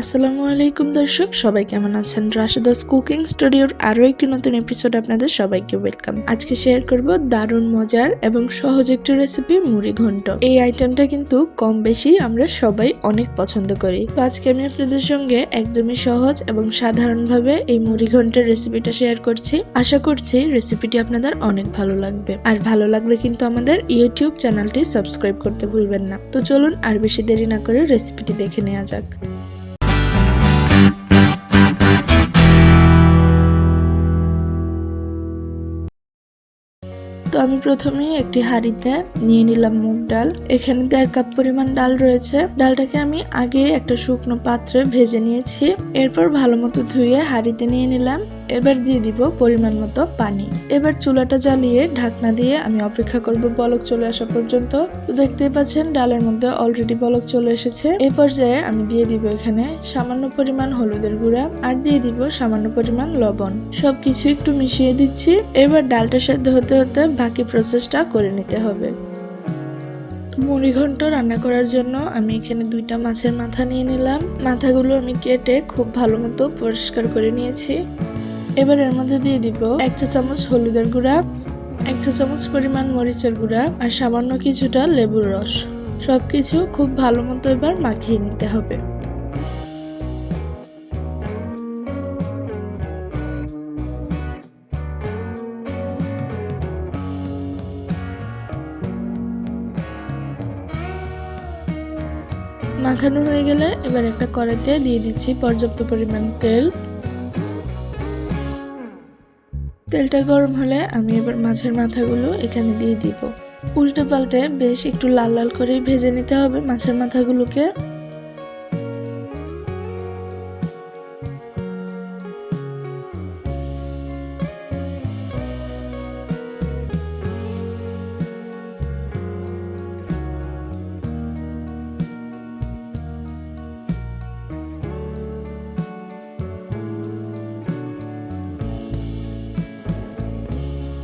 আসসালামু আলাইকুম দর্শক, সবাই কেমন আছেন? রাশেদাস কুকিং স্টুডিওর আরও একটি নতুন এপিসোড আপনাদের সবাইকে ওয়েলকাম আজকে শেয়ার করব দারুণ মজার এবং সহজ একটি রেসিপি মুড়ি ঘন্ট। এই আইটেমটা কিন্তু কম বেশি আমরা সবাই অনেক পছন্দ করি। তো আজকে আমি আপনাদের সঙ্গে একদমই সহজ এবং সাধারণভাবে এই মুড়ি ঘন্টের রেসিপিটা শেয়ার করছি। আশা করছি রেসিপিটি আপনাদের অনেক ভালো লাগবে। আর ভালো লাগলে কিন্তু আমাদের ইউটিউব চ্যানেলটি সাবস্ক্রাইব করতে ভুলবেন না। তো চলুন আর বেশি দেরি না করে রেসিপিটি দেখে নেওয়া যাক। আমি প্রথমেই একটি হাঁড়িতে নিয়ে নিলাম মুগ ডাল। এখানে দেড় কাপ পরিমাণ ডাল রয়েছে। ডালটাকে আমি আগে একটা শুকনো পাত্রে ভেজে নিয়েছি। এরপর ভালো মতো ধুয়ে হাঁড়িতে নিয়ে নিলাম। এবার দিয়ে দিব পরিমাণ মতো পানি। এবার চুলাটা জ্বালিয়ে ঢাকনা দিয়ে আমি অপেক্ষা করব বলক চলে আসা পর্যন্ত। তো দেখতেই পাচ্ছেন, ডালের মধ্যে অলরেডি বলক চলে এসেছে। এ পর্যায়ে আমি দিয়ে দিব এখানে সামান্য পরিমাণ হলুদের গুঁড়া আর দিয়ে দিব সামান্য পরিমাণ লবণ। সবকিছু একটু মিশিয়ে দিচ্ছি। এবার ডালটা সেদ্ধ হতে হতে বাকি প্রসেসটা করে নিতে হবে। মুড়ি ঘন্ট রান্না করার জন্য আমি এখানে দুইটা মাছের মাথা নিয়ে নিলাম। মাথাগুলো আমি কেটে খুব ভালো মতো পরিষ্কার করে নিয়েছি। এবার এর মধ্যে দিয়ে দিব এক চা চামচ হলুদের গুঁড়া, এক চা চামচ পরিমাণ মরিচের গুঁড়া আর সামান্য কিছুটা লেবুর রস। সবকিছু খুব ভালো মতো এবার মাখিয়ে নিতে হবে। মাখানো হয়ে গেলে এবার একটা কড়াইতে দিয়ে দিচ্ছি পর্যাপ্ত পরিমাণ তেল। তেলটা গরম হলে আমি এবার মাছের মাথাগুলো এখানে দিয়ে দিব। উল্টে পাল্টে বেশ একটু লাল লাল করে ভেজে নিতে হবে মাছের মাথাগুলোকে।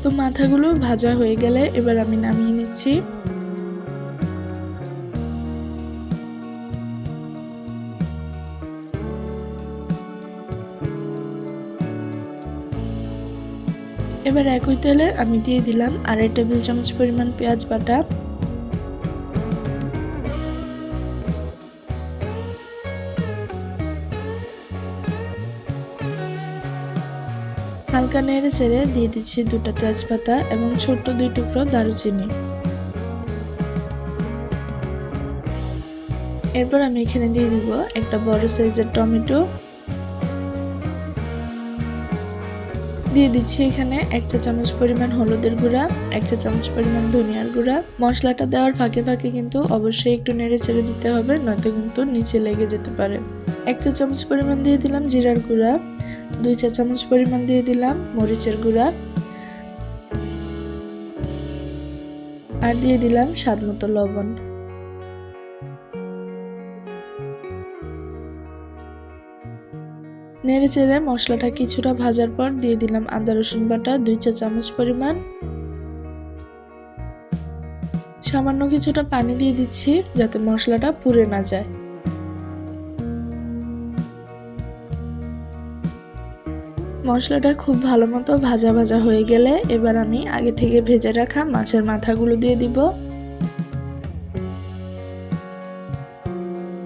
তো মাথাগুলো ভাজা হয়ে গেলে এবার আমি নামিয়ে নিচ্ছি। এবার একই তেলে আমি দিয়ে দিলাম আড়াই টেবিল চামচ পরিমাণ পেঁয়াজ বাটা। হালকা নেড়ে চেড়ে দিয়ে দিচ্ছি দুটো তেজপাতা এবং ছোট্ট দুই টুকরো দারুচিনি। এরপর আমি এখানে দিয়ে দিব একটা বড় সাইজের টমেটো। দিয়ে দিচ্ছি এখানে এক চা চামচ পরিমাণ হলুদের গুঁড়া, এক চা চামচ পরিমাণ ধনিয়ার গুঁড়া। মশলাটা দেওয়ার ফাঁকে ফাঁকে কিন্তু অবশ্যই একটু নেড়ে চেড়ে দিতে হবে, নয়তো কিন্তু নিচে লেগে যেতে পারে। এক চা চামচ পরিমাণ দিয়ে দিলাম জিরার গুঁড়া। দুই চা চামচ পরিমাণ দিয়ে দিলাম মরিচের গুঁড়া। আর দিয়ে দিলাম স্বাদ মতো লবণ। নেড়ে চেড়ে মশলাটা কিছুটা ভাজার পর দিয়ে দিলাম আদা, রসুন বাটা, দুই চা চামচ পরিমাণ। সামান্য কিছুটা পানি দিয়ে দিচ্ছি যাতে মশলাটা পুড়ে না যায়। মশলাটা খুব ভালো মতো ভাজা ভাজা হয়ে গেলে এবার আমি আগে থেকে ভেজে রাখা মাছের মাথাগুলো দিয়ে দিব।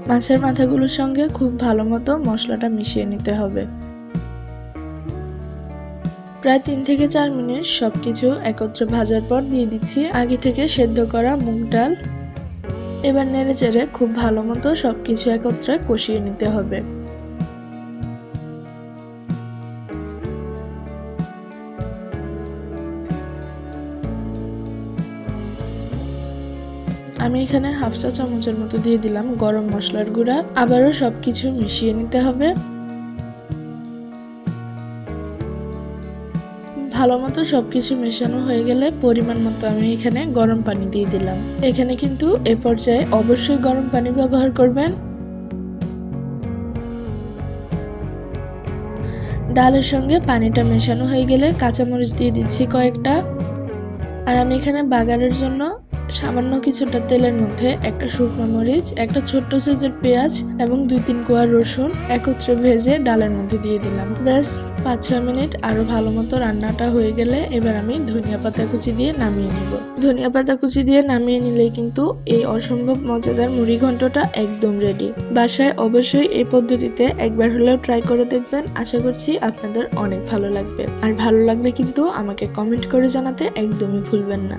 মাছের মাথাগুলোর সঙ্গে খুব ভালো মতো মশলাটা মিশিয়ে নিতে হবে। প্রায় তিন থেকে চার মিনিট সব কিছু একত্রে ভাজার পর দিয়ে দিচ্ছি আগে থেকে সেদ্ধ করা মুগ ডাল। এবার নেড়ে চেড়ে খুব ভালো মতো সব কিছু একত্রে কষিয়ে নিতে হবে। আমি এখানে হাফ চা চামচের মতো দিয়ে দিলাম গরম মশলার গুঁড়া। আবারও সবকিছু মিশিয়ে নিতে হবে। ভালো মতো সবকিছু মেশানো হয়ে গেলে পরিমাণ মতো আমি এখানে গরম পানি দিয়ে দিলাম। এখানে কিন্তু এ পর্যায়ে অবশ্যই গরম পানি ব্যবহার করবেন। ডালের সঙ্গে পানিটা মেশানো হয়ে গেলে কাঁচামরিচ দিয়ে দিচ্ছি কয়েকটা। আর আমি এখানে বাগারের জন্য সামান্য কিছুটা তেলের মধ্যে একটা শুকনো মরিচ, একটা ছোট্ট সাইজের পেঁয়াজ এবং দুই তিন কোয়া রসুন একত্রে ভেজে ডালের মধ্যে দিয়ে দিলাম। ব্যাস, পাঁচ ছয় মিনিট আরও ভালো মতো রান্নাটা হয়ে গেলে এবার আমি ধনিয়া পাতা কুচি দিয়ে নামিয়ে নিব। ধনিয়া পাতা কুচি দিয়ে নামিয়ে নিলেই কিন্তু এই অসম্ভব মজাদার মুড়ি ঘন্টটা একদম রেডি বাসায় অবশ্যই এই পদ্ধতিতে একবার হলেও ট্রাই করে দেখবেন। আশা করছি আপনাদের অনেক ভালো লাগবে। আর ভালো লাগলে কিন্তু আমাকে কমেন্ট করে জানাতে একদমই ভুলবেন না।